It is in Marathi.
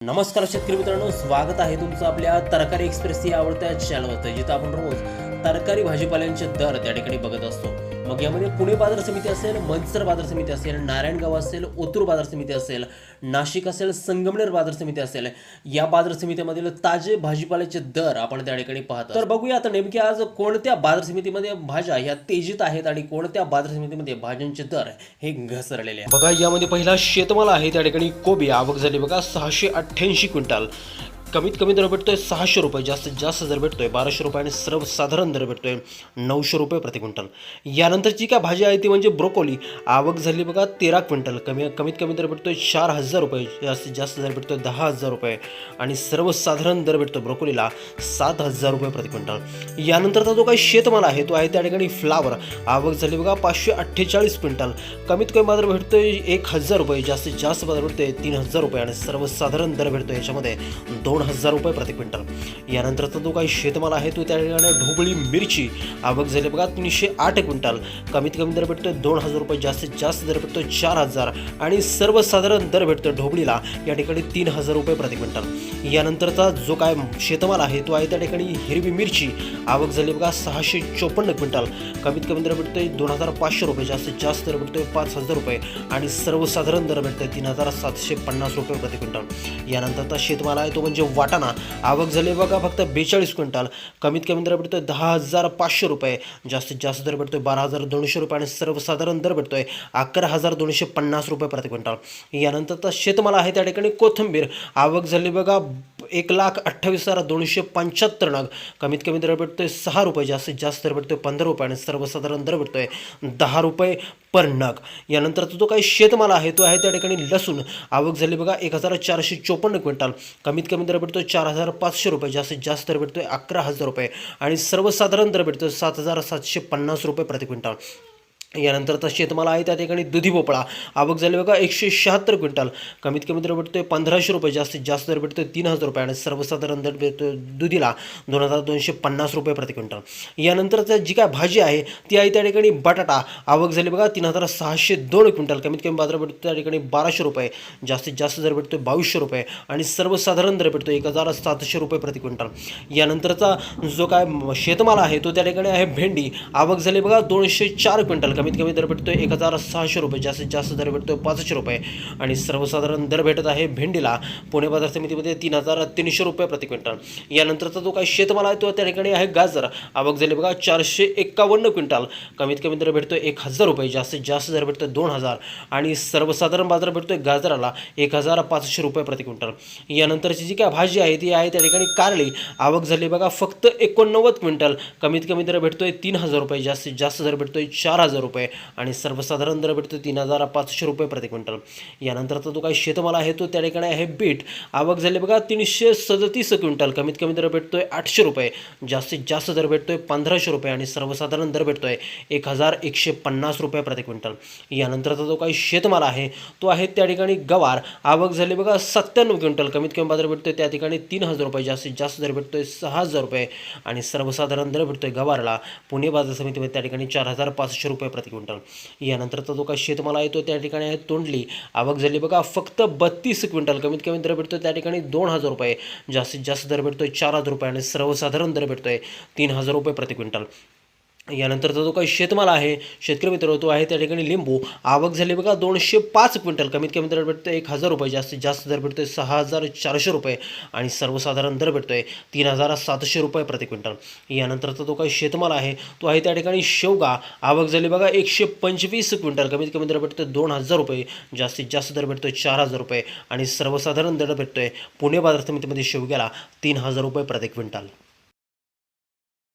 नमस्कार शेतकरी मित्रांनो स्वागत आहे तुमचं आपल्या तरकारी एक्सप्रेस या आवडत्या चॅनलवर जिथं आपण रोज तरकारी भाजीपाल्यांचे दर त्या ठिकाणी बघत असतो. मग यामध्ये पुणे बाजार समिती असेल मनसर बाजार समिती असेल नारायणगाव असेल ओतूर बाजार समिती असेल नाशिक असेल संगमनेर बाजार समिती असेल या बाजार समितीमधील ताजे भाजीपाल्याचे दर आपण त्या ठिकाणी पाहतो. तर बघूया आता नेमके आज कोणत्या बाजार समितीमध्ये भाज्या ह्या तेजीत आहेत आणि कोणत्या बाजार समितीमध्ये भाज्यांचे दर हे घसरलेले बघा यामध्ये पहिला शेतमाल आहे त्या ठिकाणी कोबी आवक झाली बघा सहाशे अठ्ठ्याऐंशी क्विंटल. कमीत कमी दर भेटतोय सहाशे रुपये जास्तीत जास्त दर भेटतोय बाराशे रुपये आणि सर्वसाधारण दर भेटतोय नऊशे रुपये प्रति क्विंटल. यानंतरची काय भाजी आहे ती म्हणजे ब्रोकोली. आवक झाली बघा तेरा क्विंटल. कमी कमीत कमी दर भेटतोय चार हजार रुपये जास्तीत जास्त दर भेटतोय दहा हजार रुपये आणि सर्वसाधारण दर भेटतो ब्रोकोलीला सात हजार रुपये प्रति क्विंटल. यानंतरचा जो काही शेतमाल आहे तो आहे त्या ठिकाणी फ्लावर. आवक झाली बघा पाचशे अठ्ठेचाळीस क्विंटल. कमीत कमी बाजार भेटतोय एक हजार रुपये जास्तीत जास्त बाजार भेटतोय तीन हजार रुपये आणि सर्वसाधारण दर भेटतो याच्यामध्ये दोन हजार रुपये प्रति क्विंटल. यानंतरचा जो काही शेतमाल आहे तो त्या ठिकाणी ढोबळी मिरची आवक झाली बघा तीनशे आठ क्विंटल. कमीत कमी दर भेटतोय दोन हजार रुपये जास्तीत जास्त दर भेटतोय चार हजार. आणि सर्वसाधारण दर भेटतोय ढोबळीला या ठिकाणी तीन हजार रुपये प्रति क्विंटल. यानंतरचा जो काय शेतमाल आहे तो आहे त्या ठिकाणी हिरवी मिरची. आवक झाली बघा सहाशे चोपन्न क्विंटल. कमीत कमी दर भेटतोय दोन हजार पाचशे रुपये जास्तीत जास्त दर भेटतोय पाच हजार रुपये. आणि सर्वसाधारण दर भेटतोय तीन हजार सातशे पन्नास रुपये प्रति क्विंटल. यानंतरचा शेतमाल आहे तो म्हणजे वाटाणा. आवक झाली बघा फक्त बेचाळीस क्विंटल. कमीत कमी दर भेटतोय दहा हजार पाचशे रुपये. जास्तीत जास्त दर भेटतोय बारा हजार दोनशे रुपये आणि सर्वसाधारण दर भेटतोय अकरा हजार दोनशे पन्नास रुपये प्रति क्विंटल. यानंतरचा शेतमाल आहे त्या ठिकाणी कोथिंबीर. आवक झाली बघा एक लाख अठ्ठावीस हजार दोनशे पंच्याहत्तर नग. कमीत कमी दर भेटतोय सहा रुपये जास्तीत जास्त दर भेटतोय पंधरा रुपये आणि सर्वसाधारण दर भेटतोय दहा रुपये पर नग. यानंतरचा जो काही शेतमाल आहे तो आहे त्या ठिकाणी लसूण. आवक झाली बघा एक हजार चारशे चोपन्न क्विंटल. कमीत कमी दर भेटतोय चार हजार पाचशे रुपये जास्तीत जास्त दर भेटतोय अकरा हजार रुपये आणि सर्वसाधारण दर भेटतोय सात हजार सातशे पन्नास रुपये प्रति क्विंटल. यानंतरचा शेतमाला आहे त्या ठिकाणी दुधी भोपळा. आवक झाली बघा एकशे शहात्तर क्विंटल. कमीत कमी दर भेटतोय पंधराशे रुपये जास्तीत जास्त दर भेटतोय तीन हजार रुपये आणि सर्वसाधारण दर भेटतोय दुधीला दोन हजार दोनशे पन्नास रुपये प्रति क्विंटल. यानंतरचा जी काय भाजी आहे ती आहे त्या ठिकाणी बटाटा. आवक झाली बघा तीन हजार सहाशे दोन क्विंटल. कमीत कमी बाजार भेटतो त्या ठिकाणी बाराशे रुपये. जास्तीत जास्त दर भेटतोय बावीसशे रुपये आणि सर्वसाधारण दर भेटतो एक हजार सातशे रुपये प्रति क्विंटल. यानंतरचा जो काय शेतमाल आहे तो त्या ठिकाणी आहे भेंडी. आवक झाली बघा दोनशे चार क्विंटल. कमीत कमी दर भेटतो एक हजार सहाशे रुपये. जास्तीत जास्त दर भेटतो पाचशे रुपये. आणि सर्वसाधारण दर भेटत आहे भेंडीला पुणे बाजार समितीमध्ये तीन हजार तीनशे रुपये प्रति क्विंटल. यानंतरचा जो काही शेतमाल आहे तो त्या ठिकाणी आहे गाजर. आवक झाली बघा चारशे एक्कावन्न क्विंटल. कमीत कमी दर भेटतो एक हजार रुपये. जास्तीत जास्त दर भेटतो दोन हजार. आणि सर्वसाधारण बाजार भेटतो गाजराला एक हजार पाचशे रुपये प्रति क्विंटल. यानंतरची जी काय भाजी आहे ती आहे त्या ठिकाणी कारली. आवक झाली बघा फक्त एकोणनव्वद क्विंटल. कमीत कमी दर भेटतोय तीन हजार रुपये. जास्तीत जास्त दर भेटतोय चार हजार रुपये. रुपये आणि सर्वसाधारण दर भेटतो तीन हजार पाचशे रुपये प्रति क्विंटल. यानंतरचा जो काही शेतमाल आहे तो त्या ठिकाणी आहे बीट. आवक झाली बघा तीनशे सदतीस क्विंटल. कमीत कमी दर भेटतोय आठशे रुपये. जास्तीत जास्त दर भेटतोय पंधराशे रुपये आणि सर्वसाधारण दर भेटतोय एक हजार एकशे पन्नास रुपये प्रति क्विंटल. यानंतरचा जो काही शेतमाल आहे तो आहे त्या ठिकाणी गवार. आवक झाली बघा सत्त्याण्णव क्विंटल. कमीत कमी बाजार भेटतोय त्या ठिकाणी तीन हजार रुपये. जास्तीत जास्त दर भेटतोय सहा हजार रुपये आणि सर्वसाधारण दर भेटतोय गवारला. पुणे बाजार समितीमध्ये त्या ठिकाणी चार हजार पाचशे रुपये प्रति क्विंटल यानंतरचा जो काही शेतमाल आहे तो त्या ठिकाणी आहे तोंडली. आवक झाली बघा फक्त बत्तीस क्विंटल कमीत कमी दर भेटतो त्या ठिकाणी दोन हजार रुपये. जास्तीत जास्त दर भेटतोय चार हजार रुपये आणि सर्वसाधारण दर भेटतोय तीन हजार रुपये प्रति क्विंटल. यानंतरचा जो काही शेतमाल आहे शेतकरी मित्र तो आहे त्या ठिकाणी लिंबू. आवक झाली बघा दोनशे पाच क्विंटल. कमीत कमी दर भेटतो एक हजार रुपये जास्तीत जास्त दर भेटतोय सहा हजार चारशे रुपये आणि सर्वसाधारण दर भेटतोय तीन हजार सातशे रुपये प्रति क्विंटल. यानंतरचा जो काही शेतमाल आहे तो आहे त्या ठिकाणी शेवगा. आवक झाली बघा एकशे पंचवीस क्विंटल. कमीत कमी दर भेटतोय दोन हजार रुपये जास्तीत जास्त दर भेटतोय चार हजार रुपये आणि सर्वसाधारण दर भेटतोय पुणे बाजार समितीमध्ये शेवग्याला तीन हजार रुपये प्रति क्विंटल.